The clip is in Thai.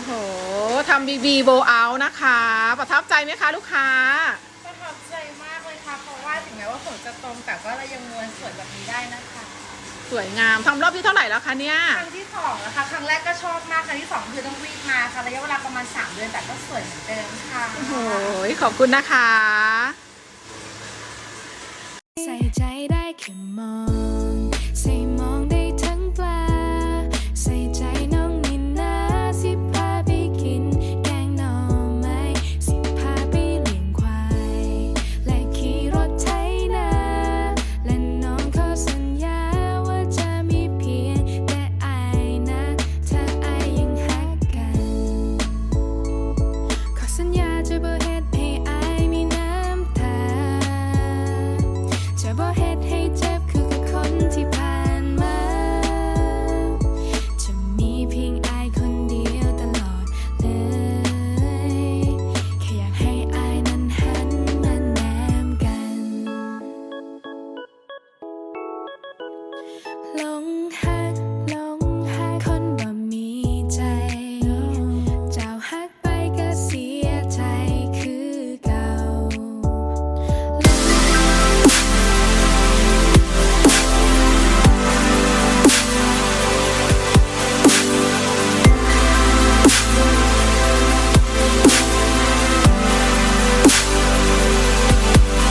โอ้โหทำบีบีโบเอานะคะ ประทับใจไหมคะลูกค้า ประทับใจมากเลยค่ะ เพราะว่าถึงแม้ว่าฝนจะตรงแต่ก็เรายังม้วนสวยแบบนี้ได้นะคะ สวยงามทำรอบที่เท่าไหร่แล้วคะเนี่ย ครั้งที่สองนะคะ ครั้งแรกก็ชอบมาก ครั้งที่สองคือต้องรีบมาค่ะระยะเวลาประมาณ3เดือนแต่ก็สวยเหมือนเดิมค่ะ โอ้โหขอบคุณนะคะ ใส่ใจ ห